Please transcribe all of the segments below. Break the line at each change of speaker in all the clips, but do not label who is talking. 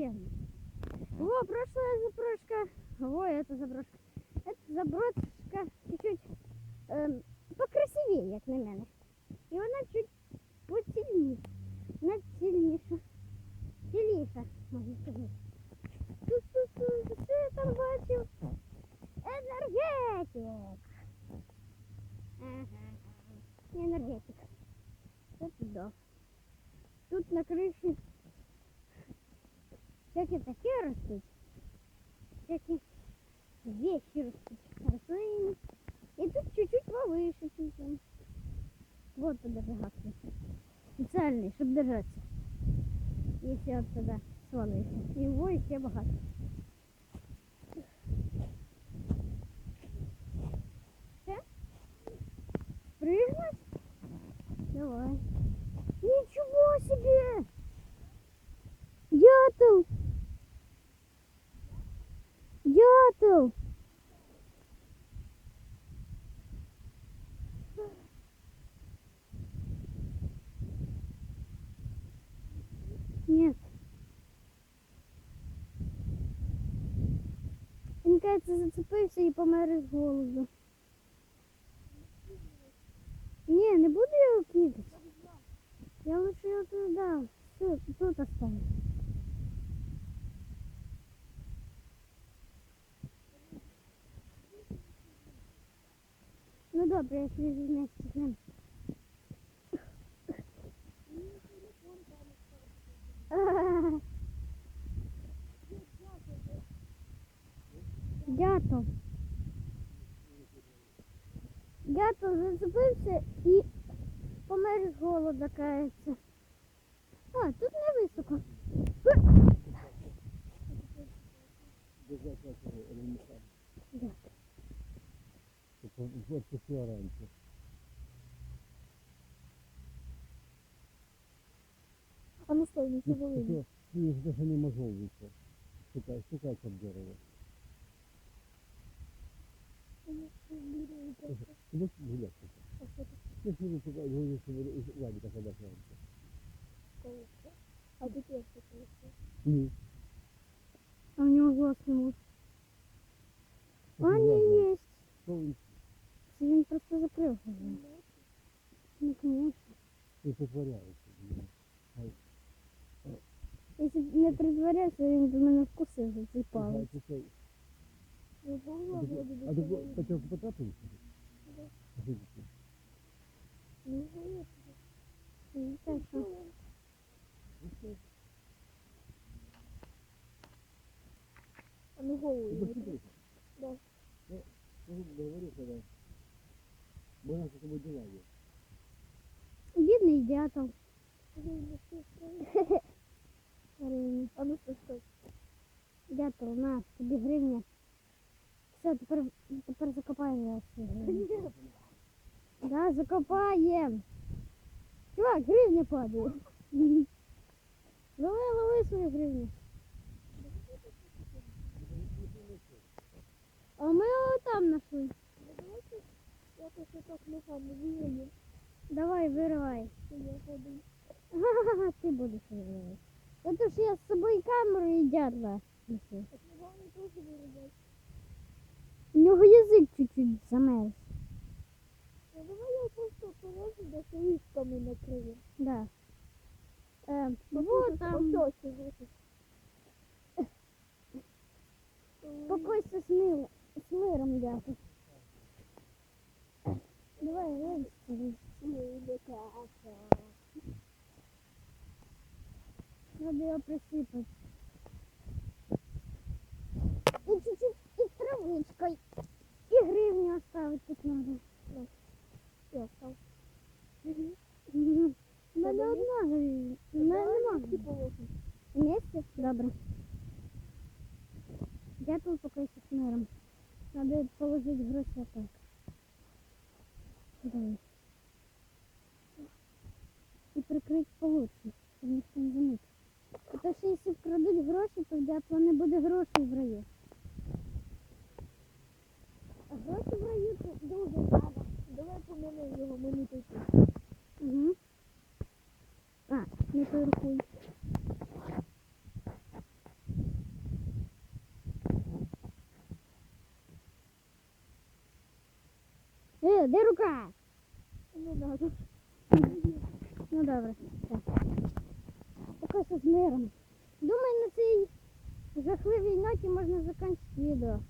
приємно. Во, прошлая заброшка. Ой, это заброшка. Это заброшка чуть-чуть ем, покрасивее, як на мене. Вот туда гасный. Специальный, чтобы держаться. Если от туда свалишься. Его и все богато. Все? Прыгнуть? Давай. Зацепився і помер з голоду. Ні, не буду його кидати. Я лучше його туди. Все, тут оставлю. Ну добре, якщо вместе з ним. Дятел. Дятел зацепився і помер з голода, кається. А, тут не високо. Дятел.
Раньше.
А ну стой, не
Ну, что, ну, я даже не выйти. Стукай, стукай об дерево.
А что получил?
Ну,
А у нього глаз не може. А, ні, є.
Что он
він просто закрив. Ну, конечно.
не притворяется.
Якщо б не притворявся, він б мене вкусив за.
пускай.
Ну, было
А
вроде
ты-
бы
А ты
всего.
хотел потрапить?
Да.
А что ты?
Ну, было.
Ну, Так що,
Ну, что?
А ну голову.
Ну,
не
посмотри.
Да.
Ну, ну, говорю, когда... Можно с тобой дела есть.
бідний дятел.
трогай. Ну, что, что?
Гривня.
А ну стой, стой.
Дятел, на, тобі гривня. Все, тепер, тепер закопаємо.
Нет.
Да, закопаємо. Чувак, гривня падає. Лови, лови свою гривню. А ми його там знайшли. Давай, виривай. Ха-ха-ха, ти будеш виривати. Это ж я з собою камеру і дятла несу.
Так ногами теж виробляти.
У нього язик чуть-чуть замерз.
Ну, давай я просто положу, да листками накрию.
Да. Е,
Вот
вот там. Покойся з, мил, з миром, дякую. Давай, лезь. Надо його присипати. І чуть-чуть травичкою. І гривню оставити тут надо. Мгм. У мене одна гривня. Мене нема. Вместе? Добре. Дятел покойся з миром. Надо положити гроші так. Давай. І прикрити получше, щоб ніхто не замітив. Тому що якщо вкрадуть гроші, то в дятла не буде грошей в раю. Давайте в раю дуже треба.
Давай помилимо його, мені тут.
Угу. А, не той рукою. Е, де рука?
Ну, не надо.
Ну добре. Пока з миром. Думаю, на цій жахливій ноті можна закінчити відео.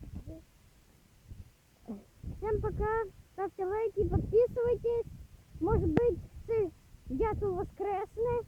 Всем пока. Ставьте лайки, подписывайтесь. Может быть, це дятел воскресне.